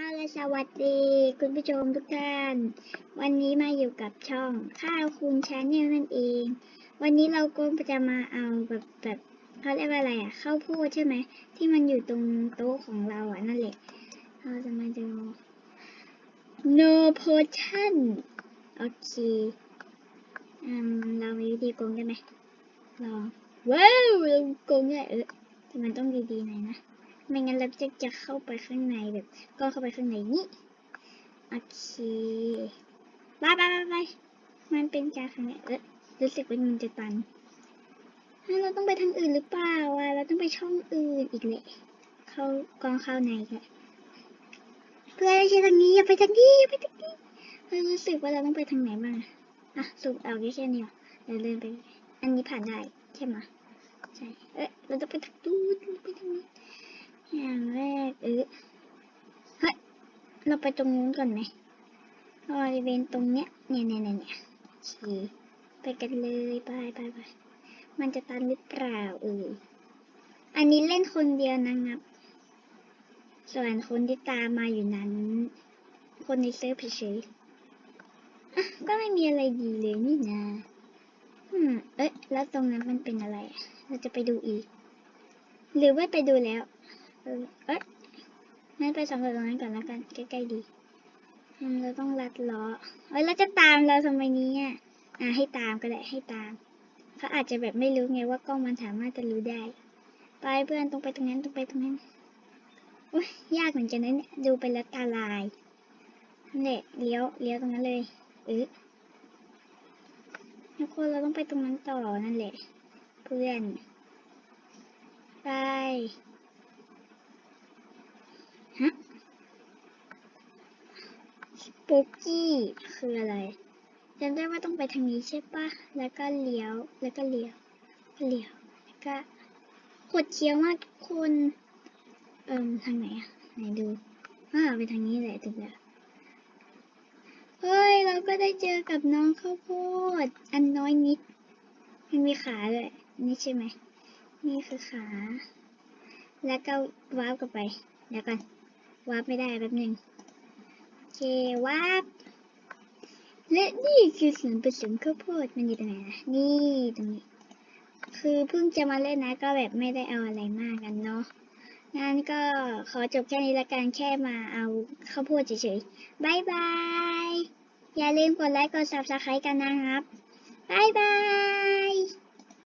เอาละสวัสดี คุณผู้ชมทุกท่าน วันนี้มาอยู่กับช่องข้าวคุณชาแนลนั่นเอง วันนี้เราก็จะมาเอาแบบแบบเขาเรียกว่าอะไรอะข้าวโพดใช่ไหมที่มันอยู่ตรงโต๊ะของเราอะนั่นแหละเราจะมาดู no potion โอเคอืมเรามีวิธีโกงได้ไหมลองว้าวเราโกงได้เออแต่มันต้องดีๆหน่อยนะ ไม่งั้นเราจะจะเข้าไปข้างในแบบ ก็เข้าไปข้างในนี่โอเคไปไปไปไปมันเป็นการข้างในเออรู้สึกว่ามันจะตันเฮ้ยเราต้องไปทางอื่นหรือเปล่าวะเราต้องไปช่องอื่นอีกเลยเข้ากองเข้าในกันเพื่อนไม่ใช่ทางนี้อย่าไปทางนี้อย่าไปทางนี้เฮ้ยรู้สึกว่าเราต้องไปทางไหนบ้างอะสูบเอาแค่แค่นี้เรอเดี๋ยวเดินไป อันนี้ผ่านได้ใช่ไหมใช่เอ๊ะเราต้องไปทางนู้นไปทางนี้ อย่างแรกเออเฮ้ย เราไปตรงนู้นก่อนไหมบริเวณตรงเนี้ย เนี่ยเนี่ยเนี่ยเนี่ไปกันเลยไปไปไปมันจะตันหรือเปล่าเอออันนี้เล่นคนเดียวนะครับ ส่วนคนที่ตามมาอยู่นั้น คนในเซิร์ฟเฉยก็ไม่มีอะไรดีเลยนี่นะอืม เอ๊ะ แล้วตรงนั้นมันเป็นอะไร เราจะไปดูอีก หรือว่าไปดูแล้ว เอ๊ะ งั้นไปสำรวจตรงนั้นก่อนแล้วกันใกล้ๆดีเราต้องลัดล้อเอ้ยเราจะตามเราทำไมนี้อะอะให้ตามก็ได้ให้ตามเขาอาจจะแบบไม่รู้ไงว่ากล้องมันสามารถจะรู้ได้ไปเพื่อนตรงไปตรงนั้นตรงไปตรงนั้นโอ้ยยากเหมือนกันนะเนี่ยดูไปแล้วตาลายนั่นแหละเลี้ยวเลี้ยวตรงนั้นเลยเออแล้วคนเราต้องไปตรงนั้นต่อนั่นแหละ เพื่อนไป ฮะสปูกี้คืออะไรจำได้ว่าต้องไปทางนี้ใช่ปะแล้วก็เลี้ยว แล้วก็เลี้ยวเลี้ยว แล้วก็ขดเคี้ยวมากทุกคนเอิ่มทางไหนอะไหนดูอ่าไปทางนี้แหละถูกแล้วเฮ้ย เราก็ได้เจอกับน้องข้าวโพด อันน้อยนิด มันมีขาด้วยนี่ใช่ไหม นี่คือขา แล้วก็ว้าร์ปกลับไป เดี๋ยวก่อน วาร์ปไม่ได้แป๊บหนึ่งโอเควาร์ปและนี่คือส่วนผสมข้าวโพดมันอยู่ตรงไหนนะนี่ตรงนี้ คือเพิ่งจะมาเล่นนะก็แบบไม่ได้เอาอะไรมากกันเนาะงั้นก็ขอจบแค่นี้ละกันแค่มาเอาข้าวโพดเฉยๆบายบายอย่าลืมกดไลค์กด subscribe กันนะครับบายบาย